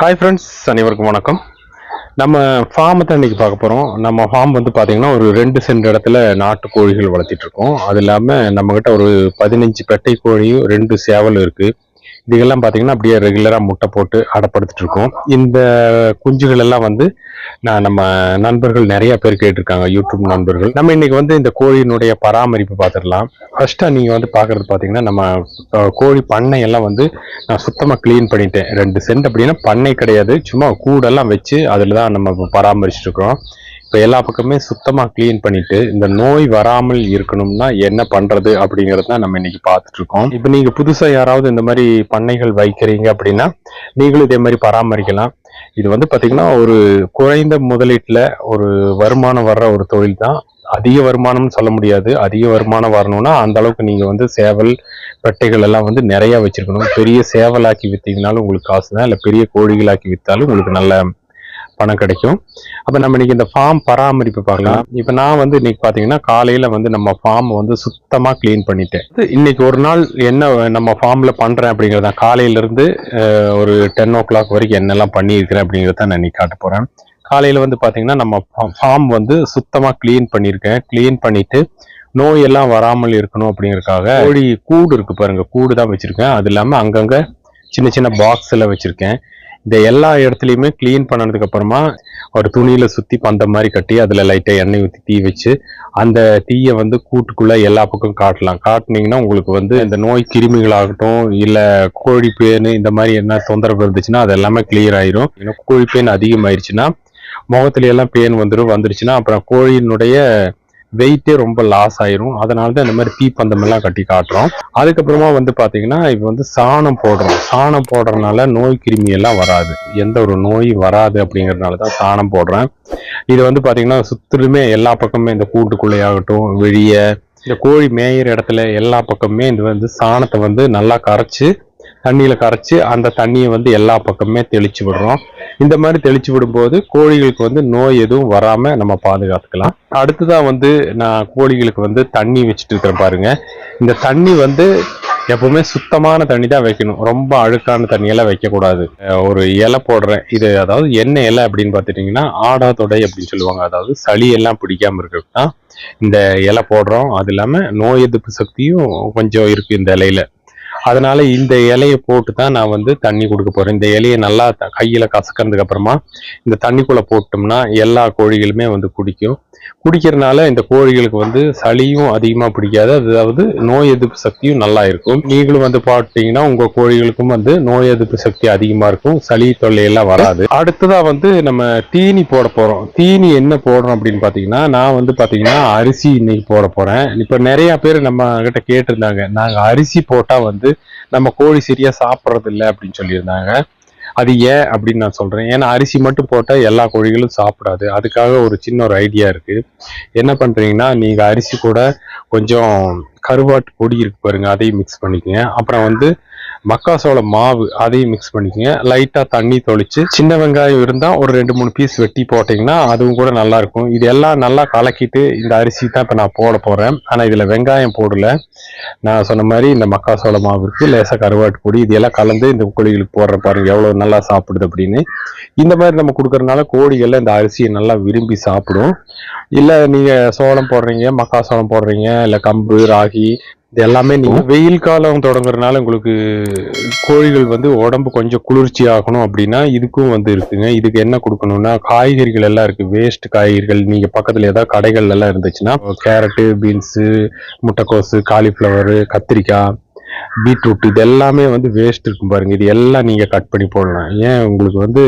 Hi friends அனைவருக்கும் வணக்கம். நம்ம ஃபார்மை தான் இன்றைக்கி பார்க்க போகிறோம் நம்ம ஃபார்ம் வந்து பார்த்திங்கன்னா ஒரு ரெண்டு சென்ட் இடத்துல நாட்டு கோழிகள் வளர்த்திட்டு இருக்கோம். அது இல்லாமல் நம்மக்கிட்ட ஒரு பதினஞ்சு பெட்டை கோழியும் ரெண்டு சேவலும் இருக்குது இதுகெல்லாம் பார்த்தீங்கன்னா அப்படியே ரெகுலராக முட்டை போட்டு அடப்படுத்திட்டு இருக்கோம். இந்த குஞ்சுகள் எல்லாம் வந்து நான் நம்ம நண்பர்கள் நிறைய பேர் கேட்டிருக்காங்க யூடியூப் நண்பர்கள். நம்ம இன்னைக்கு வந்து இந்த கோழியினுடைய பராமரிப்பு பார்த்துடலாம் ஃபர்ஸ்ட்டாக நீங்கள் வந்து பார்க்குறது பார்த்தீங்கன்னா நம்ம கோழி பண்ணையெல்லாம் வந்து நான் சுத்தமாக க்ளீன் பண்ணிட்டேன். ரெண்டு சென்ட் அப்படின்னா பண்ணை கிடையாது. சும்மா கூடெல்லாம் வச்சு அதில் தான் நம்ம பராமரிச்சுட்டு இருக்கிறோம் இப்போ எல்லா பக்கமே சுத்தமாக க்ளீன் பண்ணிட்டு இந்த நோய் வராமல் இருக்கணும்னா என்ன பண்ணுறது அப்படிங்கிறது தான் நம்ம இன்னைக்கு பார்த்துட்டு இருக்கோம் இப்போ நீங்கள் புதுசாக யாராவது இந்த மாதிரி பண்ணைகள் வைக்கிறீங்க அப்படின்னா நீங்களும் இதே மாதிரி பராமரிக்கலாம். இது வந்து பார்த்திங்கன்னா ஒரு குறைந்த முதலீட்டில் ஒரு வருமானம் வர்ற ஒரு தொழில் தான். அதிக வருமானம்னு சொல்ல முடியாது. அதிக வருமானம் வரணும்னா அந்த அளவுக்கு நீங்கள் வந்து சேவல் பெட்டைகள் எல்லாம் வந்து நிறையா வச்சுருக்கணும். பெரிய சேவலாக்கி விற்றீங்கனாலும் உங்களுக்கு காசு தான். இல்லை பெரிய கோழிகளாக்கி விற்றாலும் உங்களுக்கு நல்ல பணம் கிடைக்கும். அப்ப நம்ம இன்னைக்கு இந்த ஃபார்ம் பராமரிப்பு பார்க்கலாம். இப்ப நான் வந்து இன்னைக்கு பாத்தீங்கன்னா காலையில வந்து நம்ம ஃபார்ம் வந்து சுத்தமா க்ளீன் பண்ணிட்டேன். இன்னைக்கு ஒரு நாள் என்ன நம்ம ஃபார்ம்ல பண்றேன் அப்படிங்கறத காலையில இருந்து ஒரு டென் ஓ கிளாக் வரைக்கும் என்னெல்லாம் பண்ணியிருக்கிறேன் அப்படிங்கறத நான் இன்னைக்கு காட்ட போறேன். காலையில வந்து பாத்தீங்கன்னா நம்ம ஃபார்ம் வந்து சுத்தமா க்ளீன் பண்ணியிருக்கேன். க்ளீன் பண்ணிட்டு நோயெல்லாம் வராமல் இருக்கணும் அப்படிங்கிறதுக்காக கோழி கூடு இருக்கு பாருங்க. கூடு தான் வச்சிருக்கேன். அது இல்லாம அங்கங்க சின்ன சின்ன பாக்ஸ் எல்லாம் வச்சிருக்கேன். இந்த எல்லா இடத்துலையுமே க்ளீன் பண்ணதுக்கு அப்புறமா ஒரு துணியில சுத்தி பந்த மாதிரி கட்டி அதுல லைட்டா எண்ணெய் ஊத்தி தீ வச்சு அந்த தீயை வந்து கூட்டுக்குள்ள எல்லா பக்கம் காட்டலாம். காட்டுனீங்கன்னா உங்களுக்கு வந்து இந்த நோய் கிருமிகளாகட்டும் இல்ல கோழி பேனு இந்த மாதிரி என்ன தொந்தரவு இருந்துச்சுன்னா அது எல்லாமே கிளியர் ஆயிரும். ஏன்னா கோழி பேன் அதிகமாயிருச்சுன்னா முகத்துல எல்லாம் பேன் வந்துடும் வந்துருச்சுன்னா அப்புறம் கோழியினுடைய வெயிட்டே ரொம்ப லாஸ் ஆயிரும். அதனால தான் இந்த மாதிரி தீப்பந்தம் எல்லாம் கட்டி காட்டுறோம். அதுக்கப்புறமா வந்து பார்த்தீங்கன்னா இப்போ வந்து சாணம் போடுறோம். சாணம் போடுறதுனால நோய் கிருமி எல்லாம் வராது. எந்த ஒரு நோய் வராது அப்படிங்கிறதுனால தான் சாணம் போடுறேன். இது வந்து பார்த்தீங்கன்னா சுத்திலுமே எல்லா பக்கமே இந்த கூட்டுக்குள்ளையாகட்டும் வெளியே இந்த கோழி மேயிற இடத்துல எல்லா பக்கமே இது வந்து சாணத்தை வந்து நல்லா கரைச்சி தண்ணியில் கரைச்சி அந்த தண்ணியை வந்து எல்லா பக்கமே தெளிச்சு விடுறோம். இந்த மாதிரி தெளிச்சு விடும்போது கோழிகளுக்கு வந்து நோய் எதுவும் வராமல் நம்ம பாதுகாத்துக்கலாம். அடுத்ததா வந்து நான் கோழிகளுக்கு வந்து தண்ணி வச்சுட்டு இருக்கிறேன் பாருங்க. இந்த தண்ணி வந்து எப்பவுமே சுத்தமான தண்ணி தான் வைக்கணும். ரொம்ப அழுக்கான தண்ணியெல்லாம் வைக்கக்கூடாது. ஒரு இலை போடுறேன். இது அதாவது என்ன இலை அப்படின்னு பார்த்துட்டிங்கன்னா ஆடா தொடை அப்படின்னு சொல்லுவாங்க. அதாவது சளி எல்லாம் பிடிக்காமல் இருக்கிறது தான் இந்த இலை போடுறோம். அது இல்லாமல் நோய் எதிர்ப்பு சக்தியும் கொஞ்சம் இருக்குது இந்த இலையில. அதனால இந்த இலையை போட்டு தான் நான் வந்து தண்ணி கொடுக்க போறேன். இந்த இலையை நல்லா த- கையில கசக்கிறதுக்கு அப்புறமா இந்த தண்ணிக்குள்ள போட்டோம்னா எல்லா கோழிகளுமே வந்து குடிக்கும். குடிக்கிறதுனால இந்த கோழிகளுக்கு வந்து சளியும் அதிகமா பிடிக்காது. அதாவது நோய் எதிர்ப்பு சக்தியும் நல்லா இருக்கும். நீங்களும் வந்து பார்த்தீங்கன்னா உங்க கோழிகளுக்கும் வந்து நோய் எதிர்ப்பு சக்தி அதிகமா இருக்கும். சளி தொல்லை எல்லாம் வராது. அடுத்ததா வந்து நம்ம தீனி போட போறோம். தீனி என்ன போடுறோம் அப்படின்னு பாத்தீங்கன்னா நான் வந்து பாத்தீங்கன்னா அரிசி இன்னைக்கு போட போறேன். இப்ப நிறைய பேர் நம்ம கிட்ட கேட்டிருந்தாங்க நாங்க அரிசி போட்டா வந்து நம்ம கோழி சரியா சாப்பிட்றது இல்லை அப்படின்னு சொல்லியிருந்தாங்க. அது ஏன் அப்படின்னு நான் சொல்றேன். ஏன்னா அரிசி மட்டும் போட்டால் எல்லா கோழிகளும் சாப்பிடாது. அதுக்காக ஒரு சின்ன ஒரு ஐடியா இருக்கு. என்ன பண்றீங்கன்னா நீங்க அரிசி கூட கொஞ்சம் கருவாட்டு பொடி இருக்கு பாருங்க அதையும் மிக்ஸ் பண்ணிக்கங்க. அப்புறம் வந்து மக்காசோள மாவு அதையும் மிக்ஸ் பண்ணிக்கோங்க. லைட்டாக தண்ணி தொளிச்சு சின்ன வெங்காயம் இருந்தால் ஒரு ரெண்டு மூணு பீஸ் வெட்டி போட்டிங்கன்னா அதுவும் கூட நல்லாயிருக்கும் இது எல்லாம் நல்லா கலக்கிட்டு இந்த அரிசி தான் இப்போ நான் போட போகிறேன் ஆனால் இதில் வெங்காயம் போடல. நான் சொன்ன மாதிரி இந்த மக்காசோள மாவு இருக்குது லேசா கருவாட்டு பொடி இதெல்லாம் கலந்து இந்த கோழிகளுக்கு போடுற பாருங்க எவ்வளோ நல்லா சாப்பிடுது அப்படின்னு. இந்த மாதிரி நம்ம கொடுக்குறதுனால கோழிகள் இந்த அரிசியை நல்லா விரும்பி சாப்பிடும். இல்லை நீங்கள் சோளம் போடுறீங்க மக்காசோளம் போடுறீங்க இல்லை கம்பு ராகி இது எல்லாமே நீங்கள் வெயில் காலம் தொடங்குறதுனால உங்களுக்கு கோழிகள் வந்து உடம்பு கொஞ்சம் குளிர்ச்சி ஆகணும் அப்படின்னா இதுக்கும் வந்து இருக்குங்க. இதுக்கு என்ன கொடுக்கணும்னா காய்கறிகள் எல்லாம் இருக்குது வேஸ்ட் காய்கறிகள் நீங்கள் பக்கத்தில் ஏதாவது கடைகள் எல்லாம் இருந்துச்சுன்னா கேரட்டு பீன்ஸு முட்டைக்கோசு காலிஃப்ளவரு கத்திரிக்காய் பீட்ரூட் இது எல்லாமே வந்து வேஸ்ட் இருக்கும் பாருங்கள் இது எல்லாம் நீங்கள் கட் பண்ணி போடலாம். ஏன்? உங்களுக்கு வந்து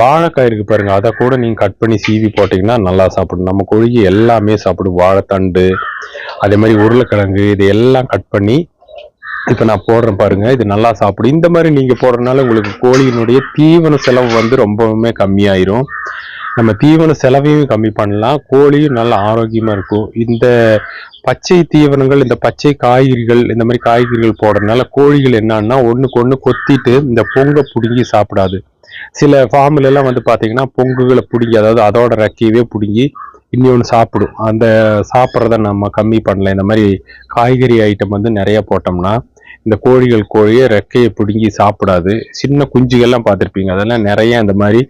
வாழைக்காய் இருக்கு பாருங்க. அதை கூட நீங்கள் கட் பண்ணி சீவி போட்டிங்கன்னா நல்லா சாப்பிடும் நம்ம கோழிக்கு எல்லாமே சாப்பிடும். வாழைத்தண்டு அதே மாதிரி உருளைக்கிழங்கு இது எல்லாம் கட் பண்ணி இப்போ நான் போடுறேன் பாருங்க இது நல்லா சாப்பிடும் இந்த மாதிரி நீங்க போடுறதுனால உங்களுக்கு கோழியினுடைய தீவன செலவு வந்து ரொம்பவுமே கம்மியாயிரும். நம்ம தீவன செலவையும் கம்மி பண்ணலாம். கோழியும் நல்ல ஆரோக்கியமா இருக்கும். இந்த பச்சை தீவனங்கள் இந்த பச்சை காய்கறிகள் இந்த மாதிரி காய்கறிகள் போடுறதுனால கோழிகள் என்னன்னா ஒண்ணுக்கு ஒண்ணு கொத்திட்டு இந்த பொங்க பிடுங்கி சாப்பிடாது. சில ஃபார்ம்ல எல்லாம் வந்து பாத்தீங்கன்னா பொங்குகளை பிடுங்கி அதாவது அதோட ரெக்கையவே பிடுங்கி இன்னொன்று சாப்பிடும் அந்த சாப்பிட்றத நம்ம கம்மி பண்ணல. இந்த மாதிரி காய்கறி ஐட்டம் வந்து நிறைய போட்டோம்னா இந்த கோழிகள் கோழியை ரெக்கையை பிடுங்கி சாப்பிடாது. சின்ன குஞ்சுகள்லாம் பார்த்துருப்பீங்க. அதெல்லாம் நிறைய இந்த மாதிரி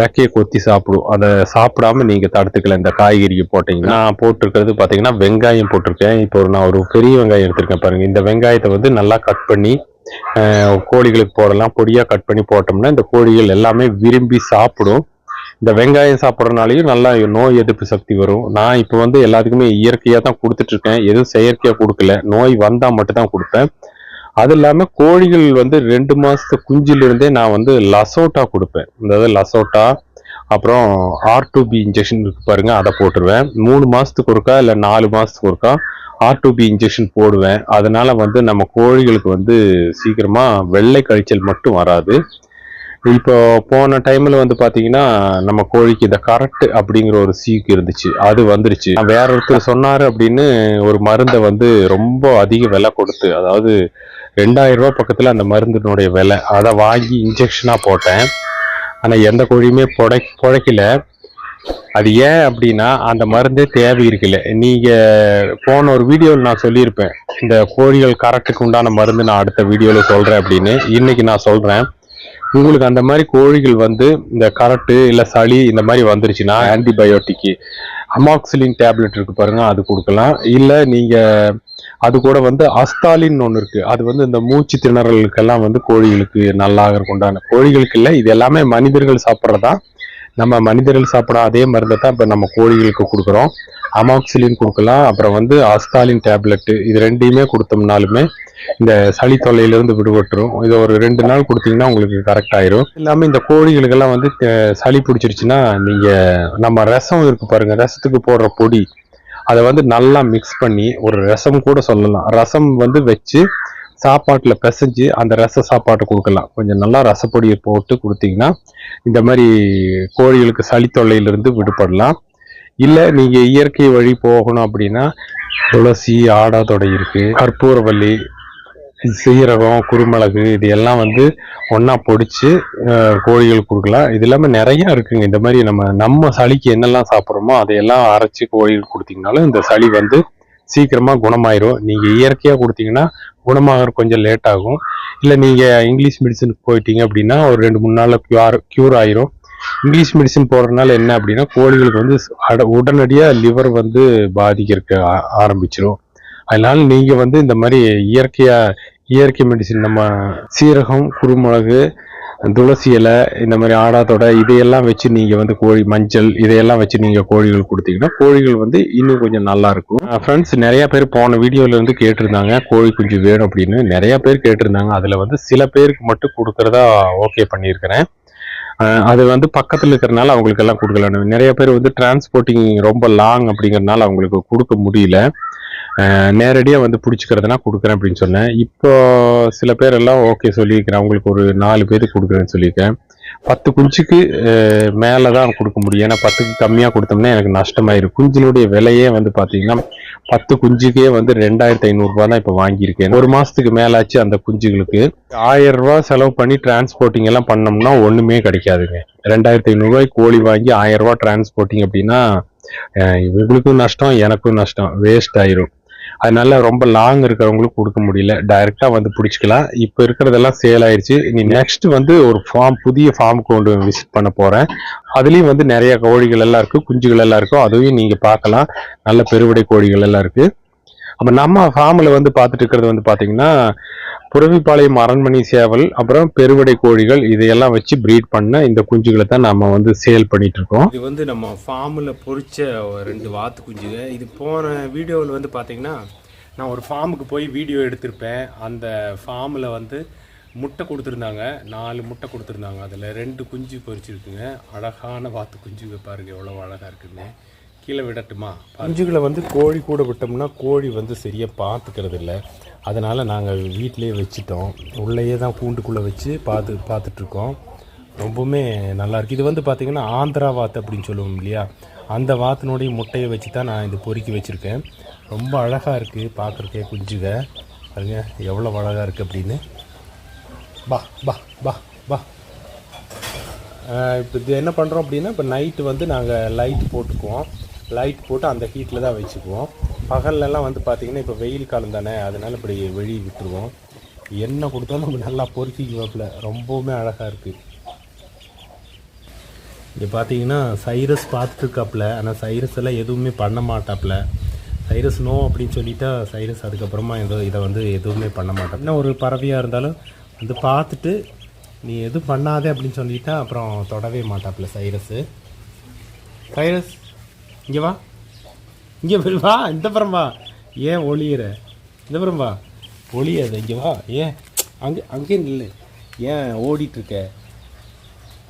ரெக்கையை கொத்தி சாப்பிடும் அதை சாப்பிடாம நீங்கள் தடுத்துக்கல இந்த காய்கறியை போட்டிங்கன்னா. நான் போட்டிருக்கிறது பார்த்தீங்கன்னா வெங்காயம் போட்டிருக்கேன். இப்போ ஒரு நான் ஒரு பெரிய வெங்காயம் எடுத்திருக்கேன் பாருங்கள் இந்த வெங்காயத்தை வந்து நல்லா கட் பண்ணி கோழிகளுக்கு போடலாம். பொடியாக கட் பண்ணி போட்டோம்னா இந்த கோழிகள் எல்லாமே விரும்பி சாப்பிடும். இந்த வெங்காயம் சாப்பிட்றதுனாலையும் நல்லா நோய் எதிர்ப்பு சக்தி வரும். நான் இப்போ வந்து எல்லாத்துக்குமே இயற்கையாக தான் கொடுத்துட்ருக்கேன். எதுவும் செயற்கையாக கொடுக்கல. நோய் வந்தால் மட்டும்தான் கொடுப்பேன். அது இல்லாமல் கோழிகள் வந்து ரெண்டு மாதத்து குஞ்சிலிருந்தே நான் வந்து லசோட்டா கொடுப்பேன். அதாவது லசோட்டா அப்புறம் ஆர் டூ பி இன்ஜெக்ஷன் இருக்கு பாருங்க அதை போட்டுருவேன். மூணு மாதத்துக்கு ஒருக்கா இல்லை நாலு மாதத்துக்கு ஒருக்கா ஆர் டூ பி இன்ஜெக்ஷன் போடுவேன். அதனால வந்து நம்ம கோழிகளுக்கு வந்து சீக்கிரமாக வெள்ளை கழிச்சல் மட்டும் வராது. இப்போ போன டைம்ல வந்து பாத்தீங்கன்னா நம்ம கோழிக்கு இந்த கரெக்ட் அப்படிங்கிற ஒரு சீக்கு இருந்துச்சு. அது வந்துருச்சு. வேற ஒருத்தர் சொன்னாரு அப்படின்னு ஒரு மருந்தை வந்து ரொம்ப அதிக விலை கொடுத்து அதாவது ரெண்டாயிரம் ரூபாய் பக்கத்துல அந்த மருந்தினுடைய விலை. அதை வாங்கி இன்ஜெக்ஷனா போட்டேன். ஆனா எந்த கோழியுமே புடை புழைக்கல. அது ஏன் அப்படின்னா அந்த மருந்தே தேவை இருக்குல்ல நீங்க போன ஒரு வீடியோவில் நான் சொல்லியிருப்பேன். இந்த கோழிகள் கரெக்டுக்கு உண்டான மருந்து நான் அடுத்த வீடியோவில் சொல்றேன் அப்படின்னு. இன்னைக்கு நான் சொல்றேன். உங்களுக்கு அந்த மாதிரி கோழிகள் வந்து இந்த கரட்டு இல்லை சளி இந்த மாதிரி வந்துருச்சுன்னா ஆன்டிபயோட்டிக்கு அமாக்சிலின் டேப்லெட் இருக்கு பாருங்க அது கொடுக்கலாம். இல்லை நீங்க அது கூட வந்து அஸ்தாலின் ஒன்று இருக்கு. அது வந்து இந்த மூச்சு திணறலுக்கெல்லாம் வந்து கோழிகளுக்கு நல்லா உண்டான கோழிகளுக்கு இல்லை இது எல்லாமே மனிதர்கள் சாப்பிட்றதா? நம்ம மனிதர்கள் சாப்பிட அதே மருந்தை தான் இப்போ நம்ம கோழிகளுக்கு கொடுக்குறோம். அமாக்சிலின் கொடுக்கலாம். அப்புறம் வந்து அஸ்தாலின் டேப்லெட்டு இது ரெண்டையுமே கொடுத்தோம்னாலுமே இந்த சளி தொல்லையிலிருந்து விடுபட்டுரும். இதை ஒரு ரெண்டு நாள் கொடுத்தீங்கன்னா உங்களுக்கு கரெக்ட் ஆயிரும். இல்லாமல் இந்த கோழிகளுக்கெல்லாம் வந்து சளி பிடிச்சிருச்சுன்னா நீங்கள் நம்ம ரசம் இருக்கு பாருங்க ரசத்துக்கு போடுற பொடி. அதை வந்து நல்லா மிக்ஸ் பண்ணி ஒரு ரசம் கூட சொல்லலாம். ரசம் வந்து வச்சு சாப்பாட்டில் பிசைஞ்சு அந்த ரச சாப்பாட்டை கொடுக்கலாம். கொஞ்சம் நல்லா ரசப்பொடியை போட்டு கொடுத்தீங்கன்னா இந்த மாதிரி கோழிகளுக்கு சளி தொல்லையிலிருந்து விடுபடலாம். இல்லை நீங்கள் இயற்கை வழி போகணும் அப்படின்னா துளசி ஆடாதொடை இருக்குது கற்பூரவல்லி சீரகம் குருமிளகு இது எல்லாம் வந்து ஒன்றா பொடிச்சு கோழிகளுக்கு கொடுக்கலாம். இது இல்லாமல் நிறையா இருக்குங்க. இந்த மாதிரி நம்ம நம்ம சளிக்கு என்னெல்லாம் சாப்பிட்றோமோ அதையெல்லாம் அரைச்சி கோழிகளுக்கு கொடுத்தீங்கனாலும் இந்த சளி வந்து சீக்கிரமாக குணமாயிரும். நீங்கள் இயற்கையாக கொடுத்தீங்கன்னா குணமாகற கொஞ்சம் லேட் ஆகும். இல்லை நீங்கள் இங்கிலீஷ் மெடிசனுக்கு போயிட்டீங்க அப்படின்னா ஒரு ரெண்டு மூணு நாளில் க்யூர் க்யூர் ஆயிரும். இங்கிலீஷ் மெடிசன் போடுறதுனால என்ன அப்படின்னா கோழிகளுக்கு வந்து அட- லிவர் வந்து பாதிக்கிறதுக்கு ஆ- ஆரம்பிச்சிரும். அதனால நீங்கள் வந்து இந்த மாதிரி இயற்கையாக இயற்கை மெடிசின் நம்ம சீரகம் குருமிளகு துளசி இலை இந்த மாதிரி ஆடாத்தோட இதையெல்லாம் வச்சு நீங்கள் வந்து கோழி மஞ்சள் இதையெல்லாம் வச்சு நீங்கள் கோழிகள் கொடுத்தீங்கன்னா கோழிகள் வந்து இன்னும் கொஞ்சம் நல்லா இருக்கும். ஃப்ரெண்ட்ஸ் நிறைய பேர் போன வீடியோவில் இருந்து கேட்டிருந்தாங்க கோழி குஞ்சு வேணும் அப்படின்னு. நிறைய பேர் கேட்டிருந்தாங்க. அதில் வந்து சில பேருக்கு மட்டும் கொடுக்குறதா ஓகே பண்ணியிருக்கிறேன். அது வந்து பக்கத்தில் இருக்கிறனால அவங்களுக்கு எல்லாம் கொடுக்கல நிறைய பேர் வந்து டிரான்ஸ்போர்ட்டிங் ரொம்ப லாங் அப்படிங்கிறதுனால அவங்களுக்கு கொடுக்க முடியல. நேரடியாக வந்து பிடிச்சிக்கிறதுனா கொடுக்குறேன் அப்படின்னு சொன்னேன். இப்போ சில பேர் எல்லாம் ஓகே சொல்லியிருக்கிறேன். அவங்களுக்கு ஒரு நாலு பேருக்கு கொடுக்குறேன்னு சொல்லியிருக்கேன். பத்து குஞ்சுக்கு மேலே தான் கொடுக்க முடியும். ஏன்னா பத்துக்கு கம்மியாக கொடுத்தோம்னா எனக்கு நஷ்டமாயிரும். குஞ்சினுடைய விலையே வந்து பார்த்தீங்கன்னா பத்து குஞ்சுக்கே வந்து ரெண்டாயிரத்தி ஐநூறுரூவா தான் இப்போ வாங்கியிருக்கேன். ஒரு மாதத்துக்கு மேலாச்சு அந்த குஞ்சுகளுக்கு. ஆயிரம் ரூபா செலவு பண்ணி டிரான்ஸ்போர்ட்டிங் எல்லாம் பண்ணோம்னா ஒன்றுமே கிடைக்காதுங்க. ரெண்டாயிரத்தி ஐநூறுரூவாய்க்கு கோழி வாங்கி ஆயிரம் ரூபா டிரான்ஸ்போர்ட்டிங் அப்படின்னா இவங்களுக்கும் நஷ்டம் எனக்கும் நஷ்டம். வேஸ்ட் ஆயிரும். அதனால ரொம்ப லாங் இருக்கிறவங்களுக்கு கொடுக்க முடியல. டைரக்டா வந்து பிடிச்சிக்கலாம். இப்போ இருக்கிறதெல்லாம் சேல் ஆயிடுச்சு நீ நெக்ஸ்ட் வந்து ஒரு ஃபார்ம் புதிய ஃபார்முக்கு கொண்டு விசிட் பண்ண போறேன். அதுலயும் வந்து நிறைய கோழிகள் எல்லாம் இருக்கு குஞ்சுகள் எல்லாம் இருக்கும் அதையும் நீங்க பார்க்கலாம். நல்ல பெருவிடை கோழிகள் எல்லாம் இருக்கு. அப்போ நம்ம ஃபார்மில் வந்து பார்த்துட்டு இருக்கிறது வந்து பார்த்தீங்கன்னா புறவிப்பாளையம் அரண்மனை சேவல் அப்புறம் பெருவடை கோழிகள் இதையெல்லாம் வச்சு ப்ரீட் பண்ண இந்த குஞ்சுகளை தான் நம்ம வந்து சேல் பண்ணிட்டு இருக்கோம். இது வந்து நம்ம ஃபார்மில் பொறிச்ச ஒரு ரெண்டு வாத்து குஞ்சுங்க. இது போன வீடியோவில் வந்து பார்த்தீங்கன்னா நான் ஒரு ஃபார்முக்கு போய் வீடியோ எடுத்திருப்பேன். அந்த ஃபார்மில் வந்து முட்டை கொடுத்துருந்தாங்க. நாலு முட்டை கொடுத்துருந்தாங்க. அதில் ரெண்டு குஞ்சு பொறிச்சிருக்குங்க. அழகான வாத்து குஞ்சு பாருங்க. எவ்வளோ அழகாக இருக்குன்னு. கீழே விடட்டுமா? பஞ்சுகளை வந்து கோழி கூட விட்டோம்னா கோழி வந்து சரியாக பார்த்துக்கிறது இல்லை அதனால் நாங்கள் வீட்டிலேயே வச்சுட்டோம். உள்ளேயே தான் கூண்டுக்குள்ளே வச்சு பார்த்து பார்த்துட்ருக்கோம் ரொம்பவுமே நல்லாயிருக்கு இது வந்து பார்த்திங்கன்னா ஆந்திரா வாத்து அப்படின்னு சொல்லுவோம் இல்லையா? அந்த வாத்தினுடைய முட்டையை வச்சு தான் நான் இது பொறுக்கி வச்சுருக்கேன். ரொம்ப அழகாக இருக்குது பார்க்குறக்கே குஞ்சுக. பாருங்க எவ்வளோ அழகாக இருக்குது அப்படின்னு. பா பா பா பா. இப்போ இது என்ன பண்ணுறோம் அப்படின்னா இப்போ நைட்டு வந்து நாங்கள் லைட் போட்டுக்குவோம். லைட் போட்டு அந்த ஹீட்டில் தான் வச்சுக்குவோம். பகல்லலாம் வந்து பார்த்திங்கன்னா இப்போ வெயில் காலம் தானே அதனால் இப்படி வெளியே விட்டுருவோம். என்ன கொடுத்தாலும் நம்ம நல்லா பொறுக்கிக்குவாப்புல ரொம்பவுமே அழகாக இருக்குது இங்கே பார்த்தீங்கன்னா சைரஸ் பார்த்துருக்காப்புல. ஆனால் சைரஸ் எல்லாம் எதுவுமே பண்ண மாட்டாப்புல. சைரஸ் நோ அப்படின்னு சொல்லிட்டா சைரஸ் அதுக்கப்புறமா எதோ இதை வந்து எதுவுமே பண்ண மாட்டான் என்ன ஒரு பறவையாக இருந்தாலும் வந்து பார்த்துட்டு நீ எதுவும் பண்ணாதே அப்படின்னு சொல்லிட்டா அப்புறம் தொடவே மாட்டாப்புல சைரஸு. சைரஸ் இங்கே வா. இங்கே வா இந்த புறம் வா ஏன் ஒளியிற? இந்த புறம் வா ஒளியாத இங்கே வா ஏன்? அங்கே அங்கே இல்லை ஏன் ஓடிட்டு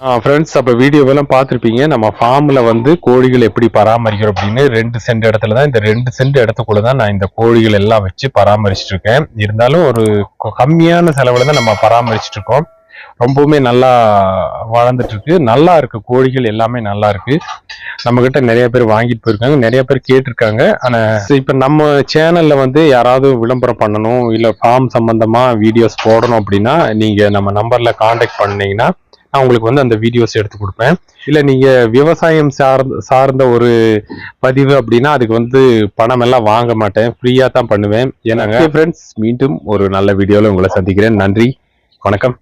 ஆ ஃப்ரெண்ட்ஸ் அப்போ வீடியோவெல்லாம் பார்த்துருப்பீங்க. நம்ம ஃபார்மில் வந்து கோழிகள் எப்படி பராமரிக்கிறோம் அப்படின்னு ரெண்டு சென்ட் இடத்துல தான் இந்த ரெண்டு சென்ட் இடத்துக்குள்ள தான் நான் இந்த கோழிகள் எல்லாம் வச்சு பராமரிச்சுட்டு இருக்கேன் இருந்தாலும் ஒரு கொ- கம்மியான செலவில் தான் நம்ம பராமரிச்சுட்டு இருக்கோம் ரொம்பவுமே நல்லா வளர்ந்துட்டு இருக்கு நல்லா இருக்கு கோழிகள் எல்லாமே நல்லா இருக்கு. நம்ம கிட்ட நிறைய பேர் வாங்கிட்டு போயிருக்காங்க. நிறைய பேர் கேட்டிருக்காங்க. ஆனா இப்ப நம்ம சேனல்ல வந்து யாராவது விளம்பரம் பண்ணணும் இல்ல ஃபார்ம் சம்பந்தமா வீடியோஸ் போடணும் அப்படின்னா நீங்க நம்ம நம்பர்ல காண்டாக்ட் பண்ணீங்கன்னா நான் உங்களுக்கு வந்து அந்த வீடியோஸ் எடுத்து கொடுப்பேன். இல்ல நீங்க விவசாயம் சார்ந்த சார்ந்த ஒரு பதிவு அப்படின்னா அதுக்கு வந்து பணம் எல்லாம் வாங்க மாட்டேன். ஃப்ரீயா தான் பண்ணுவேன். ஏன்னாங்க ஃப்ரெண்ட்ஸ் மீண்டும் ஒரு நல்ல வீடியோல உங்களை சந்திக்கிறேன். நன்றி. வணக்கம்.